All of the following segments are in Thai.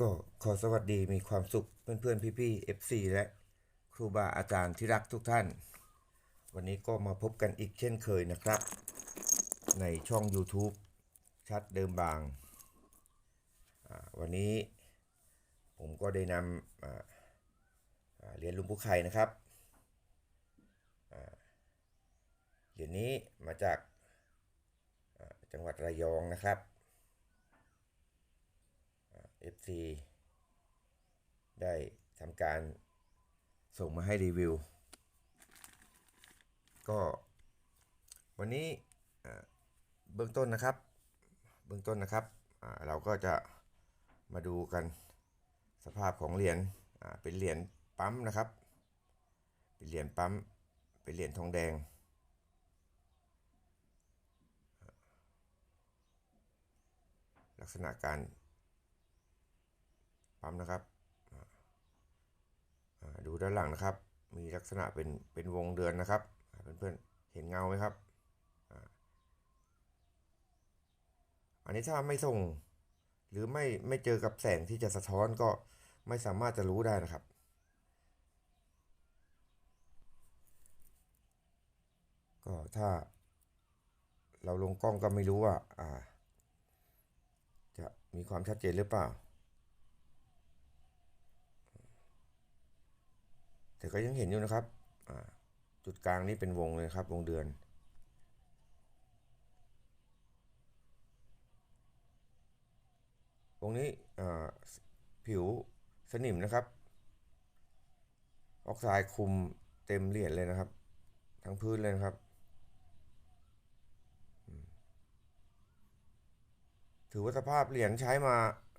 ก็ขอสวัสดีมีความสุขเพื่อนๆพี่ๆ FC และครูบาอาจารย์ที่รักทุกท่าน วันนี้ก็มาพบกันอีกเช่นเคยนะครับ ในช่อง YouTube ชัดเดิมบาง วันนี้ผมก็ได้นำเหรียญลุงปู่ไข่นะครับเหรียญนี้มาจากจังหวัดระยองนะครับ FC ได้ทำการส่งมาให้รีวิว ก็วันนี้เบื้องต้นนะครับ เบื้องต้นนะครับ เราก็จะมาดูกันสภาพของเหรียญเป็นเหรียญปั๊มนะครับ เป็นเหรียญปั๊ม เป็นเหรียญทองแดง ลักษณะการ ปั๊มนะครับอ่าดูด้านหลังนะครับ มีลักษณะเป็นเป็นวงเดือนนะครับอ่าเพื่อนๆเห็นเงาไหมครับอันนี้ถ้าไม่ส่งหรือไม่ไม่เจอกับแสงที่จะสะท้อนก็ไม่สามารถจะรู้ได้นะครับ ก็ถ้าเราลงกล้องก็ไม่รู้ว่า อ่า จะมีความชัดเจนหรือเปล่า แต่ก็ยังเห็นอยู่นะครับ จุดกลางนี่เป็นวงเลยครับ วงเดือน วงนี้ผิวสนิมนะครับ ออกไซด์คุมเต็มเหรียญเลยนะครับ ทั้งพื้นเลยนะครับถือว่าสภาพเหรียญใช้มา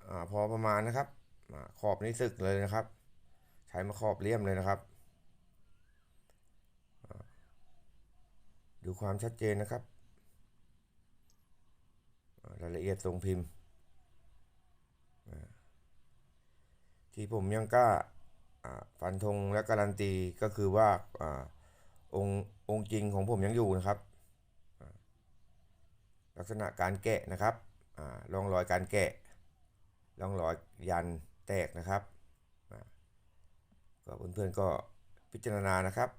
อาพอประมาณนะครับอขอบนี้สึกเลยนะครับ ใช้มาขอบเลี่ยมเลยนะครับ ดูความชัดเจนนะครับ รายละเอียดทรงพิมพ์ที่ผมยังกล้าฟันธงและการันตีก็คือว่าอองค์องค์จริงของผมยังอยู่นะครับ ลักษณะการแกะนะครับร่องรอยการแกะร่องรอยยันแตกนะครับก็เพื่อนๆก็พิจารณานะครับ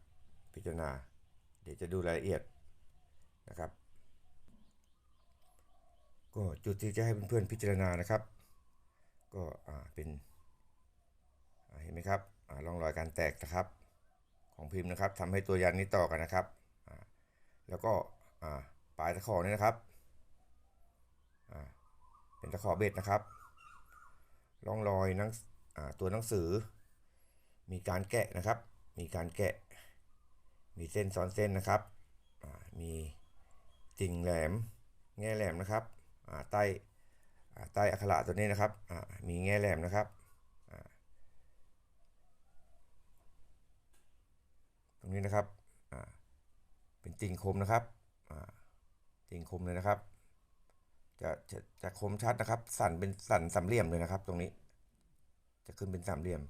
พิจารณา เดี๋ยวจะดูรายละเอียด นะครับ ก็จุดที่จะให้เพื่อนๆพิจารณานะครับ ก็อ่าเป็นเห็นไหมครับอ่าร่องรอยการแตกนะครับ ของพิมพ์นะครับทำให้ตัวยันนี้ต่อกันนะครับอ่าแล้วก็อ่าปลายตะขอนี่นะครับอ่าเป็นตะขอเบ็ดนะครับร่องรอยนังอ่าตัวหนังสือ มีการแกะนะครับ มีการแกะ มีเส้นซ้อนเส้นนะครับอ่ามี ติ่งแหลม แง่แหลมนะครับใต้ใต้อักขระตัวนี้นะครับมีแง่แหลมนะครับตรงนี้นะครับเป็นติ่งคมนะครับติ่งคมเลยนะครับ จะจะจะคมชัดนะครับ สั่นเป็นสั่นสามเหลี่ยมเลยนะครับ ตรงนี้ จะขึ้นเป็นสามเหลี่ยม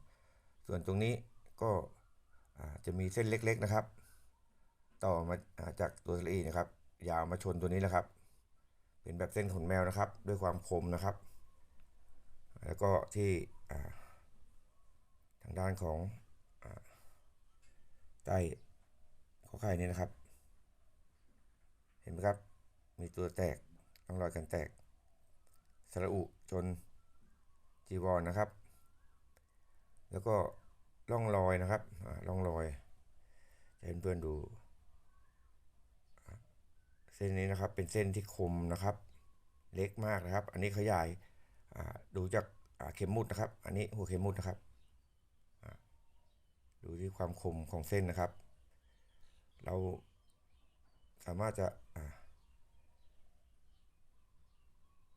ส่วนตรงนี้ก็จะมีเส้นเล็กๆนะครับ ต่อมาจากตัวสลีนะครับ ยาวมาชนตัวนี้นะครับ เป็นแบบเส้นขนแมวนะครับ ด้วยความคมนะครับ แล้วก็ที่ทางด้านของอใต้ข้อไข่นี่นะครับ เห็นไหมครับ มีตัวแตกร่องรอยการแตกสระอุจนจีวรนะครับ แล้วก็ร่องรอยนะครับอ่าร่องรอยจะให้เพื่อนๆดู เส้นนี้นะครับเป็นเส้นที่คมนะครับ เล็กมากนะครับ อันนี้ขยายอ่ดูจากาเข็มมุดนะครับ อันนี้หัวเข็มมุดนะครับดูที่ความคมของเส้นนะครับ เราสามารถจะ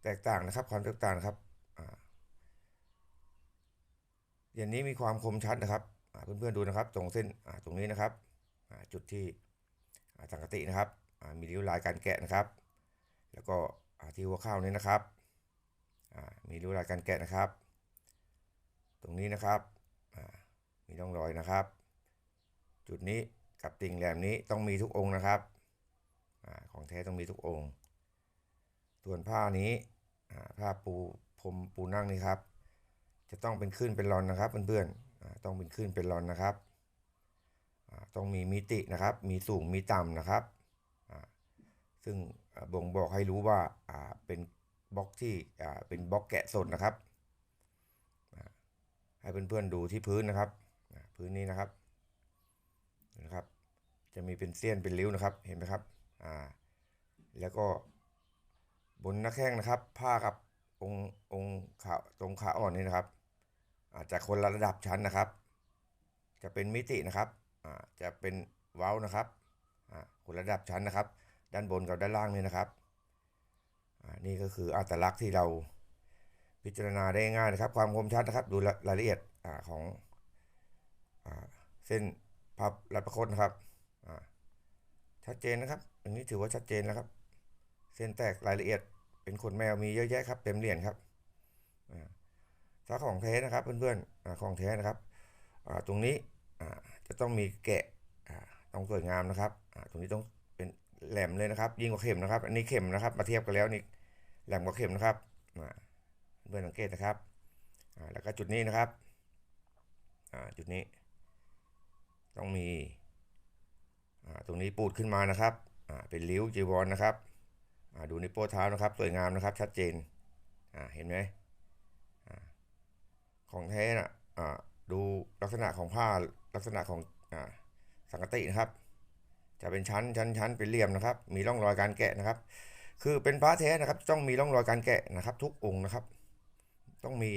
แตกต่างนะครับ ความแตกต่างนะครับอย่างนี้มีความคมชัดนะครับอ่าเพื่อนๆดูนะครับ ตรงเส้นตรงนี้นะครับจุดที่สังกตินะครับ มีริ้วรายการแกะนะครับ แล้วก็ที่หัวข้าวนี้นะครับ มีริ้วรายการแกะนะครับ ตรงนี้นะครับมีร่องรอยนะครับ จุดนี้กับติ่งแหลมนี้ต้องมีทุกองค์นะครับอของแท้ต้องมีทุกองค์ ส่วนผ้านี้ผ้าปูพรมปูนั่งนี่ครับ จะต้องเป็นขึ้นเป็นรอนนะครับเพื่อนๆต้องเป็นขึ้นเป็นรอนนะครับต้องมีมิตินะครับ มีสูงมีต่ำนะครับ ซึ่งบ่งบอกให้รู้ว่าเป็นบล็อกที่เป็นบล็อกแกะสดนะครับ ให้เพื่อนๆดูที่พื้นนะครับ พื้นนี้นะครับนะครับ จะมีเป็นเสี้ยนเป็นริ้วนะครับเห็นไหมครับอ่าแล้วก็บนหน้าแข้งนะครับ ผ้ากับองค์องค์ขาตรงขาอ่อนนี่นะครับ อาจจะคนละระดับชั้นนะครับ จะเป็นมิตินะครับอ่าจะเป็นเว้านะครับอ่าคนละระดับชั้นนะครับ ด้านบนกับด้านล่างนี่นะครับอ่านี่ก็คืออัตลักษณ์ที่เราพิจารณาได้ง่ายนะครับ ความคมชัดนะครับ ดูรายละเอียดอาของอาเส้นพับรัดประคตนะครับอ่าชัดเจนนะครับอันนี้ถือว่าชัดเจนแล้วครับ เส้นแตกรายละเอียด เป็นขนแมวมีเยอะแยะครับเต็มเหรียญครับอ่าถ้าของแท้นะครับเพื่อนๆอาของแท้นะครับอ่าตรงนี้อ่าจะต้องมีแกะอ่าต้องสวยงามนะครับอ่าตรงนี้ต้อง แหลมเลยนะครับ ยิ่งกว่าเข็มนะครับ อันนี้เข็มนะครับ มาเทียบกันแล้วนี่แหลมกว่าเข็มนะครับเพื่อนสังเกตนะครับแล้วก็จุดนี้นะครับจุดนี้ ต้องมีตรงนี้ปูดขึ้นมานะครับเป็นริ้วจีวรนะครับดูในวโป้เท้านะครับสวยงามนะครับ ชัดเจนเห็นไหมของแท้น่ะอ่าดูลักษณะของผ้าลักษณะของอสังกตินะครับ จะเป็นชั้นชั้นชั้นเป็นเหลี่ยมนะครับ มีร่องรอยการแกะนะครับ คือเป็นพระแท้นะครับต้องมีร่องรอยการแกะนะครับ ทุกองค์นะครับ ต้องมี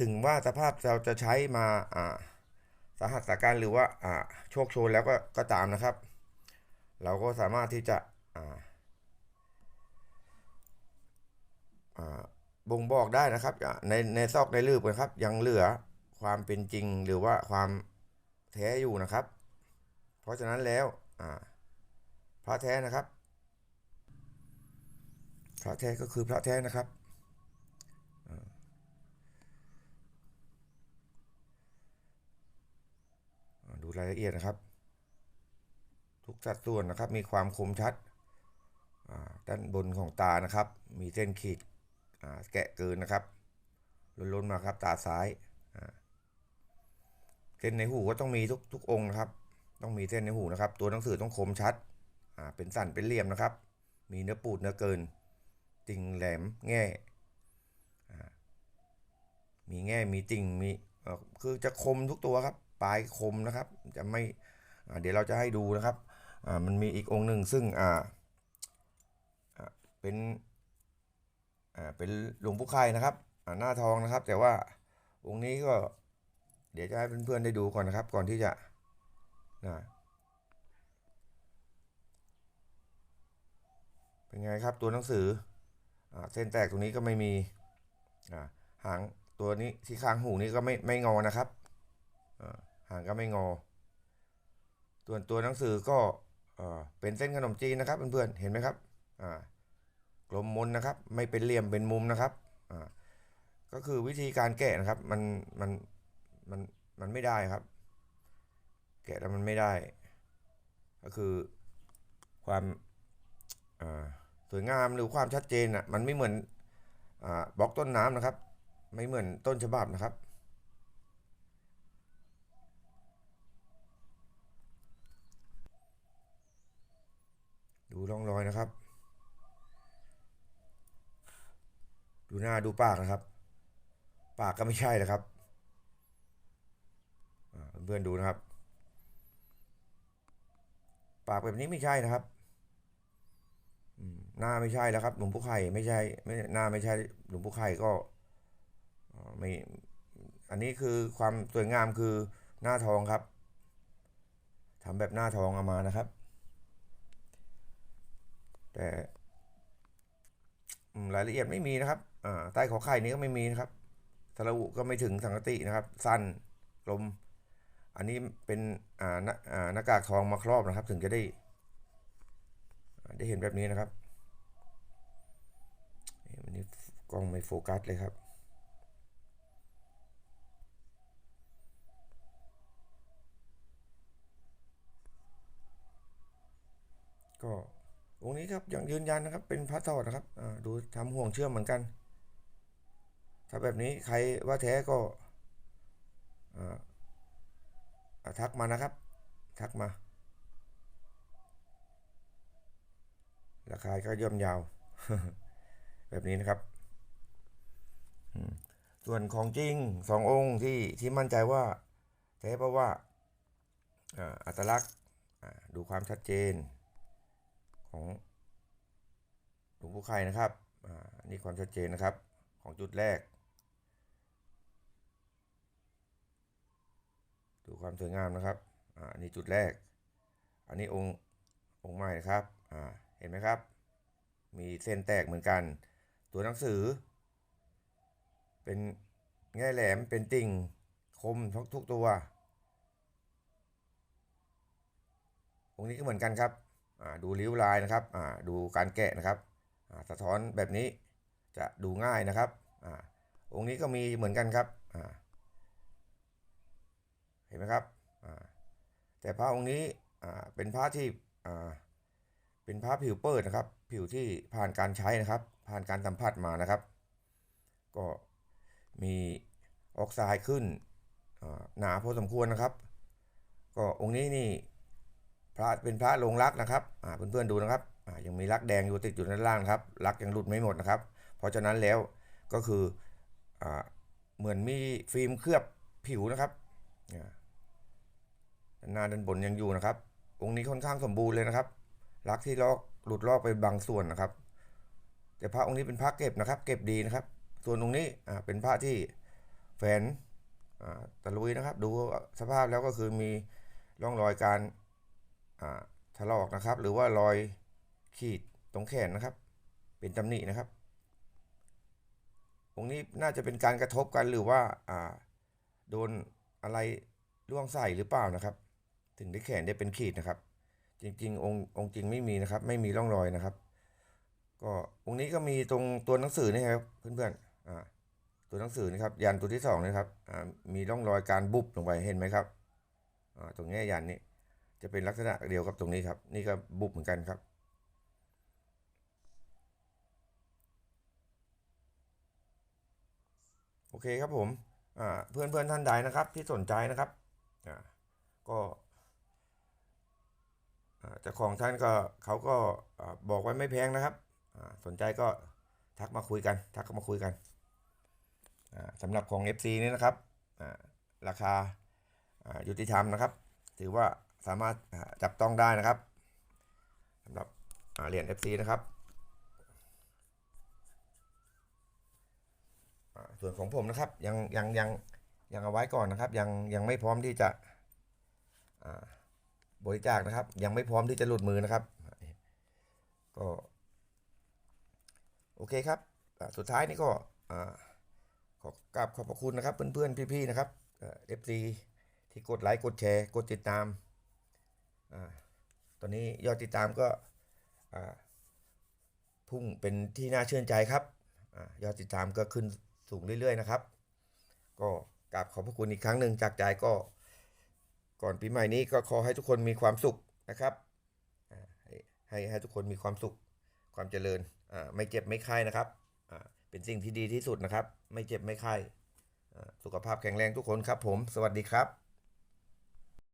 ถึงว่าสภาพเราจะใช้มาอ่าสาหัสสาการหรือว่าอ่าโชคโชนแล้วก็ก็ตามนะครับ เราก็สามารถที่จะอ่าอ่าบ่งบอกได้นะครับในในซอกในลืบนะครับ ยังเหลือความเป็นจริงหรือว่าความแท้อยู่นะครับ เพราะฉะนั้นแล้วอ่า พระแท้นะครับ พระแท้ก็คือพระแท้นะครับดูรายละเอียดนะครับ ทุกสัดส่วนนะครับมีความคมชัดด้านบนของตานะครับ มีเส้นขีดแกะเกินนะครับล้นๆมาครับตาซ้ายเส้นในหูก็ต้องมีทุกทุกองนะครับ ต้องมีเส้นในหูนะครับ ตัวหนังสือต้องคมชัด เป็นสั่นเป็นเหลี่ยมนะครับ มีเนื้อปูดเนื้อเกินติ่งแหลมแง่อ่ามีแง่มีติ่งมีอ่อคือจะคมทุกตัวครับ ปลายคมนะครับ จะไม่อ่าเดี๋ยวเราจะให้ดูนะครับอ่ามันมีอีกองค์หนึ่งซึ่งอ่าอ่าเป็นอ่าเป็นหลวงปู่ไข่นะครับอ่าหน้าทองนะครับ แต่ว่าองค์นี้ก็เดี๋ยวจะให้เพื่อนๆได้ดูก่อนนะครับ ก่อนที่จะนะ เป็นไงครับตัวหนังสืออเส้นแตกตรงนี้ก็ไม่มีหางตัวนี้ที่ข้างหูนี้ก็ไม่ไม่งอนะครับหางก็ไม่งอส่วนตัวหนังสือก็อ่าเป็นเส้นขนมจีนนะครับเพื่อนๆเห็นไหมครับกลมมนนะครับ ไม่เป็นเหลี่ยมเป็นมุมนะครับก็คือวิธีการแกะนะครับมันมันมันมันไม่ได้ครับ แกะแล้วมันไม่ได้ ก็คือความอ่า สวยงามหรือความชัดเจนอะมันไม่เหมือนอ่าบล็อกต้นน้ำนะครับ ไม่เหมือนต้นฉบับนะครับ ดูร่องรอยนะครับ ดูหน้าดูปากนะครับ ปากก็ไม่ใช่นะครับเพื่อนๆดูนะครับ ปากแบบนี้ไม่ใช่นะครับ หน้าไม่ใช่แล้วครับ หลวงปู่ไข่ไม่ใช่ไม่หน้าไม่ใช่หลวงปู่ไข่ก็ไม่อันนี้คือความสวยงามคือหน้าทองครับทำแบบหน้าทองเอามานะครับ แต่รายละเอียดไม่มีนะครับอ่าใต้ขอไข่นี้ก็ไม่มีนะครับสระอุก็ไม่ถึงสังกตินะครับ สั้นลม อันนี้เป็นอ่าหน้าอ่าน้ากากทองมาครอบนะครับ ถึงจะได้ ได้เห็นแบบนี้นะครับเอ๊ะวันนี้ กล้องไม่โฟกัสเลยครับ ก็องค์นี้ครับยังยืนยันนะครับ เป็นพระถอดนะครับอ่าดูทำห่วงเชื่อมเหมือนกัน ถ้าแบบนี้ใครว่าแท้ก็อ่าทักมานะครับ ทักมา ราคาก็ย่อมยาว แบบนี้นะครับ ส่วนของจริงสององค์ที่ที่มั่นใจว่าแท้เพราะว่าอัตลักษณ์ดูความชัดเจนของหลวงปู่ไข่นะครับอ่านี่ความชัดเจนนะครับของจุดแรก ดูความสวยงามนะครับอ่านี่จุดแรก อันนี้องค์องค์ใหม่นะครับเห็นไหมครับ มีเส้นแตกเหมือนกัน ตัวหนังสือ เป็นแง่แหลมเป็นติ่งคมทุกทุกตัวองนี้ก็เหมือนกันครับดูริ้วลายนะครับดูการแกะนะครับสะท้อนแบบนี้จะดูง่ายนะครับอองค์นี้ก็มีเหมือนกันครับเห็นไหมครับแต่พระองค์นี้เป็นพระที่เป็นพระผิวเปิดนะครับ ผิวที่ผ่านการใช้นะครับ ผ่านการสัมผัสมานะครับ ก็ มีออกไซด์ขึ้นหนาพอสมควรนะครับ ก็องค์นี้นี่พระเป็นพระลงรักนะครับอ่าเพื่อนๆดูนะครับยังมีรักแดงอยู่ติดอยู่ด้านล่างครับรักยังหลุดไม่หมดนะครับ เพราะฉะนั้นแล้วก็คืออเหมือนมีฟิล์มเคลือบผิวนะครับด้านหน้าด้านบนยังอยู่นะครับ องค์นี้ค่อนข้างสมบูรณ์เลยนะครับ รักที่ลอกหลุดลอกไปบางส่วนนะครับ แต่พระองค์นี้เป็นพระเก็บนะครับ เก็บดีนะครับ ส่วนองนี้อ่าเป็นพระที่แฝนอ่าตะลุยนะครับ ดูสภาพแล้วก็คือมีร่องรอยการอ่าถลอกนะครับ หรือว่ารอยขีดตรงแขนนะครับ เป็นตำหนินะครับองนี้น่าจะเป็นการกระทบกันหรือว่าอ่าโดนอะไรล่วงใส่หรือเปล่านะครับ ถึงได้แขนได้เป็นขีดนะครับ จริงๆ องค์องค์จริงไม่มีนะครับ ไม่มีร่องรอยนะครับ ก็องค์นี้ก็มีตรงตัวหนังสือนี่ครับเพื่อนๆ ตัวหนังสือนะครับยันตัวที่สองนะครับมีร่องรอยการบุบลงไปเห็นไหมครับตรงแง่ยันนี้จะเป็นลักษณะเดียวกับตรงนี้ครับ นี่ก็บุบเหมือนกันครับ โอเคครับผมเพื่อนเพื่อนท่านใดนะครับที่สนใจนะครับก็เจ้าของท่านก็เขาก็บอกไว้ไม่แพงนะครับ สนใจก็ทักมาคุยกัน ทักเข้ามาคุยกัน สำหรับของ FC นี่นะครับราคาายุติธรรมนะครับ ถือว่าสามารถจับต้องได้นะครับสำหรับเหรียญ FC นะครับส่วนของผมนะครับยังยังยังยังเอาไว้ก่อนนะครับ ยังยังไม่พร้อมที่จะบริจาคนะครับ ยังไม่พร้อมที่จะหลุดมือนะครับ ก็ โอเคครับ สุดท้ายนี่ก็อ่า ขอกราบขอบพระคุณนะครับ เพื่อนๆพี่ๆนะครับเอฟซีที่กดไลค์กดแชร์กดติดตามอตอนนี้ยอดติดตามก็พุ่งเป็นที่น่าเชื่นใจครับอยอดติดตามก็ขึ้นสูงเรื่อยๆนะครับ ก็กราบขอบพระคุณอีกครั้งหนึ่งจากใจก็ก่อนปีใหม่นี้ก็ขอให้ทุกคนมีความสุขนะครับให้ให้ให้ทุกคนมีความสุขความเจริญไม่เจ็บไม่ไข้นะครับ เป็นสิ่งที่ดีที่สุดนะครับ ไม่เจ็บไม่ไข้สุขภาพแข็งแรงทุกคนครับผม สวัสดีครับ